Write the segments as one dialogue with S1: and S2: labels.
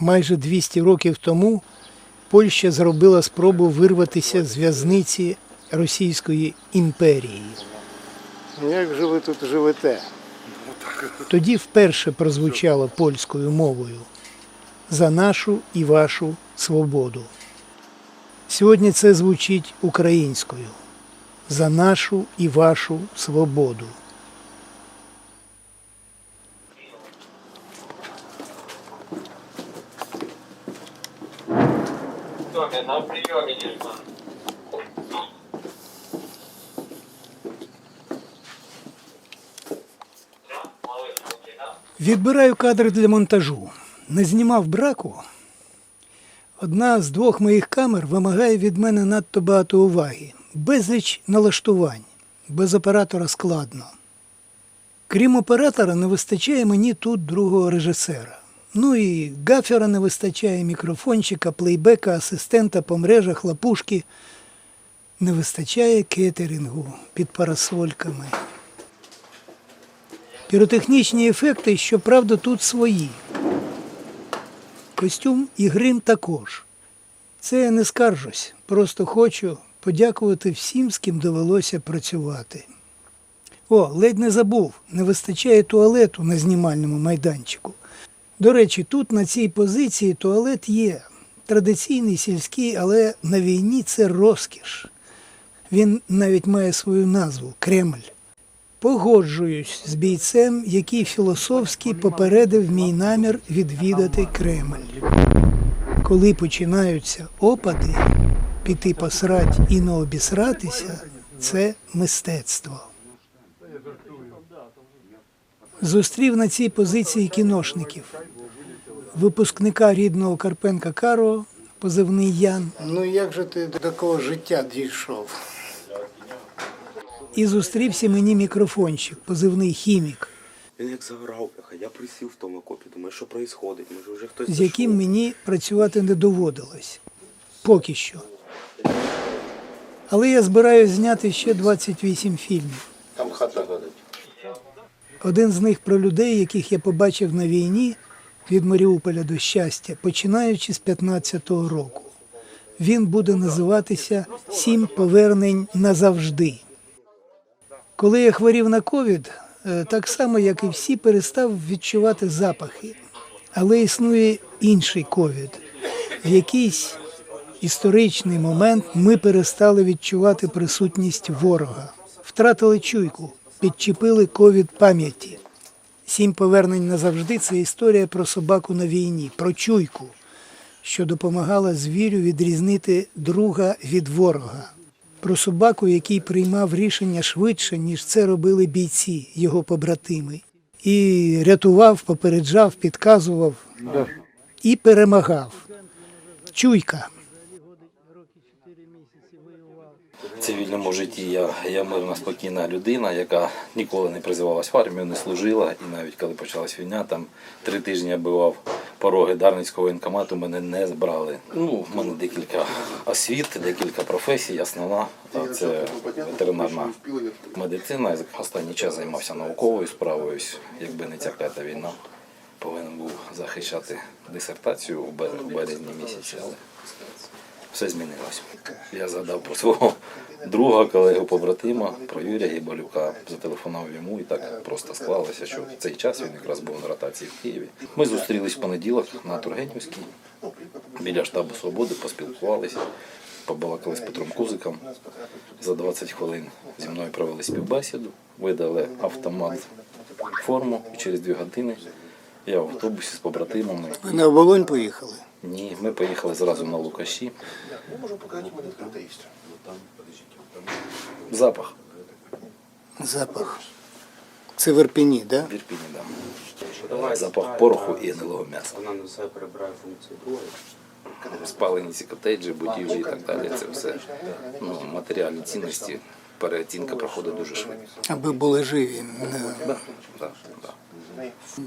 S1: Майже 200 років тому Польща зробила спробу вирватися з в'язниці Російської імперії. Як же ви тут живете? Тоді вперше прозвучало польською мовою за нашу і вашу свободу. Сьогодні це звучить українською за нашу і вашу свободу.
S2: Томе, на приеме Дельман.
S1: Відбираю кадри для монтажу. Не знімав браку. Одна з двох моїх камер вимагає від мене надто багато уваги, безліч налаштувань. Без оператора складно. Крім оператора, не вистачає мені тут другого режисера. Ну і гафера не вистачає мікрофончика, плейбека, асистента по мережах, лапушки. Не вистачає кетерінгу під парасольками. Піротехнічні ефекти, щоправда, тут свої. Костюм і грим також. Це я не скаржусь, просто хочу подякувати всім, з ким довелося працювати. О, ледь не забув, не вистачає туалету на знімальному майданчику. До речі, тут на цій позиції туалет є. Традиційний сільський, але на війні це розкіш. Він навіть має свою назву Кремль. Погоджуюсь з бійцем, який філософськи попередив мій намір відвідати Кремль. Коли починаються опади, піти посрать і не обісратися це мистецтво. Зустрів на цій позиції кіношників, випускника рідного Карпенка Каро, позивний Ян. Ну як же ти до такого життя дійшов? І зустрівся мені мікрофончик, позивний хімік,
S3: Він як заграв, бляха. Я присів в тому окопі, думаю, що відбувається, може вже хтось
S1: з яким мені працювати не доводилось. Поки що. Але я збираюся зняти ще 28 фільмів.
S3: Там хата горить.
S1: Один з них про людей, яких я побачив на війні від Маріуполя до щастя, починаючи з 15-го року. Він буде називатися Сім повернень назавжди. Коли я хворів на ковід, е, так само, як і всі, перестав відчувати запахи. Але існує інший ковід. В якийсь історичний момент ми перестали відчувати присутність ворога, втратили чуйку, підчепили ковід пам'яті. Сім повернень назавжди це історія про собаку на війні, про чуйку, що допомагала звірю відрізнити друга від ворога. Про собаку, який приймав рішення швидше, ніж це робили бійці, його побратими. І рятував, попереджав, підказував і перемагав. Чуйка.
S4: В цивільному житті я, я мирна спокійна людина, яка ніколи не призивалась в армію, не служила. І навіть коли почалась війна, там три тижні я бивав пороги Дарницького воєнкомату, мене не збрали. Ну, в мене декілька освіт, декілька професій. Основна це ветеринарна медицина. Я Останній час займався науковою справою. Якби не ця клята війна, повинен був захищати дисертацію у березні місяці, але все змінилось. Я згадав про свого друга, колегу побратима, про Юрія Гібалюка. Зателефонував йому і так просто склалося, що в цей час він якраз був на ротації в Києві. Ми зустрілись в понеділок на Тургенівській біля штабу свободи, поспілкувалися, побалакали з Петром Кузиком. За 20 хвилин зі мною провели співбесіду, видали автомат форму і через дві години я в автобусі з побратимами.
S1: Ви на оболонь поїхали?
S4: Ні, ми поїхали зразу на Лукаші. Запах
S1: Запах. Це в Ірпіні, да?
S4: в Ірпіні, да. Запах пороху і гнилого м'яса.
S3: Вона на себе перебирає функцію другої.
S4: Спалені ці котеджі, будівлі і так далі. Це все ну, матеріальні цінності. Переоцінка проходить дуже швидко.
S1: Аби були живі. Не-
S4: Да, да, да.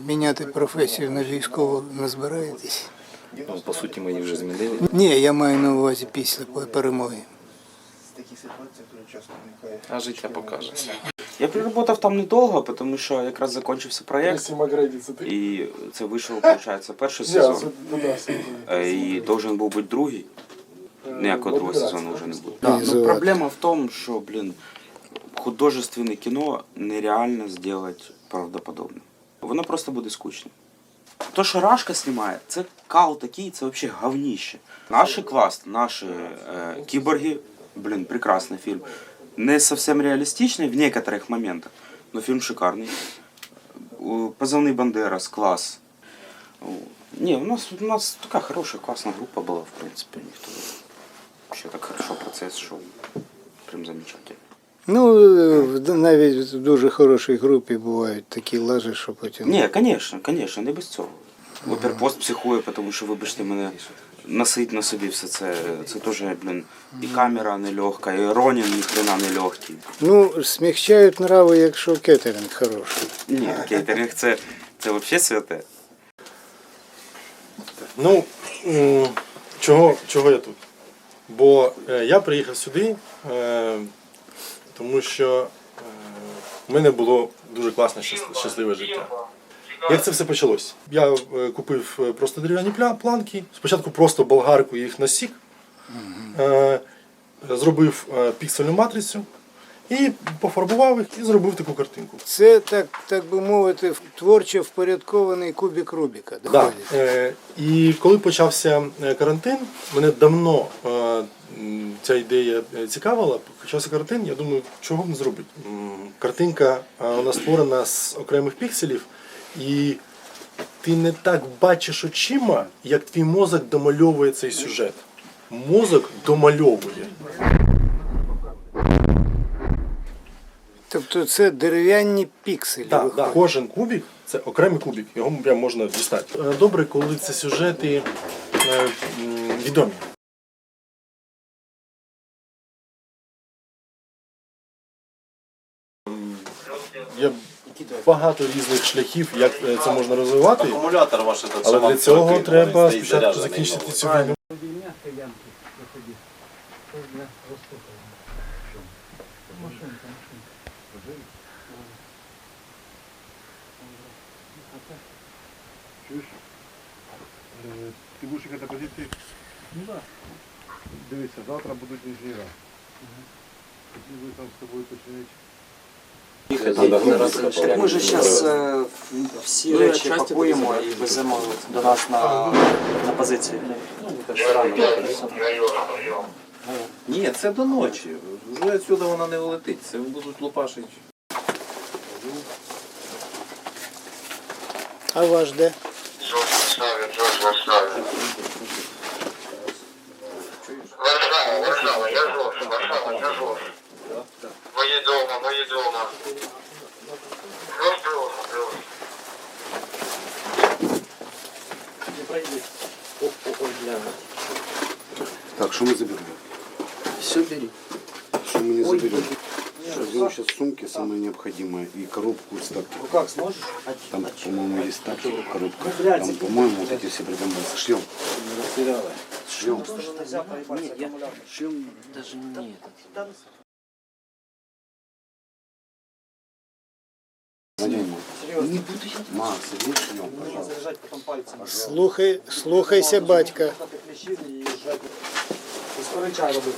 S1: Міняти професію на військову не збираєтесь?
S4: Ну, по суті, ми її вже змінили.
S1: Ні, я маю на увазі після перемоги.
S4: А життя покаже.
S3: Я проработав там недовго, тому що якраз закінчився проєкт. І це вийшов, виходить, перший сезон. Е, І должен був бути другий. Ніякого другого сезону вже не буде. Да, ну, проблема в тому, що, блін, художественне кіно нереально зробити правдоподобним. Воно просто буде скучним. То, що Рашка знімає, це кал такий, це взагалі говніще. Наші клас, наші е, кіборги, блін, прекрасний фільм. Не зовсім реалістичний в некоторых моментах, но фільм шикарний. У- Позывный Бандерас, класс. О, Не, у нас, у нас такая хорошая, классная группа была, в принципе. Никто вообще так хорошо процесс шел. Прям замечательно.
S1: Ну, в- навіть в дуже хорошій групі бувають такі лажі, що потім.
S3: Не, конечно, конечно, не без цього. Оперпост психує, тому що, вибачте мене, носить на собі все це. Це теж, блін, і камера нелегка, і Ронін ніхрена не легкий.
S1: Ну, смягчають нрави, якщо кетеринг хороший.
S3: Ні, кейтеринг це, це взагалі святе.
S5: Ну, чого, чого я тут? Бо е, я приїхав сюди, е, тому що е, в мене було дуже класне щасливе життя. Як це все почалось? Я е, купив е, просто дерев'яні планки, спочатку просто болгарку їх насік, е, зробив піксельну матрицю і пофарбував їх і зробив таку картинку.
S1: Це так, так би мовити, творчо впорядкований кубик Рубіка.
S5: Да. Е, і коли почався карантин, мене давно е, ця ідея цікавила. Почався карантин, я думаю, чого б не зробити. Картинка е, вона створена з окремих пікселів, і ти не так бачиш очима, як твій мозок домальовує цей сюжет. Мозок домальовує.
S1: Тобто це дерев'яні пікселі.
S5: Так,
S1: виходять.
S5: так. Кожен кубик це окремий кубик, його прям можна дістати. Е, Добре, коли це сюжети е, відомі. Є багато різних шляхів, як е, це можна розвивати,
S4: Акумулятор ваш этот
S5: але для цього треба спочатку закінчити цю війну.
S6: Ти будеш їхати на позиції? Ну так. Дивися, завтра будуть інженера. Тоді ви там з тобою почнете.
S7: Ми же зараз всі речі пакуємо і веземо до нас на, на позиції.
S4: Ні, це до ночі. Вже відсюди вона не улетить. Це будуть лупашити.
S1: А ваш де?
S2: Варшава, Варшава. Варшава, Варшава, я Жорж, Варшава, я Жорж. Мої дома, мої дома. Жорж, Жорж, Жорж.
S8: Так, что мы заберем?
S7: Все бери.
S8: Что мы не заберем? Возьмем сейчас сумки, самое необходимое, и коробку с так.
S7: Как сможешь?
S8: Там, по-моему, есть так, коробка. Там, по-моему, вот эти все придумываются. Шьем. Шьем.
S7: Шлем даже не
S8: Надень, Не буду я. Макс, иди пожалуйста.
S7: Заряжать потом пальцем.
S1: Слухай, слухайся, батька.
S7: Скоро чай робити.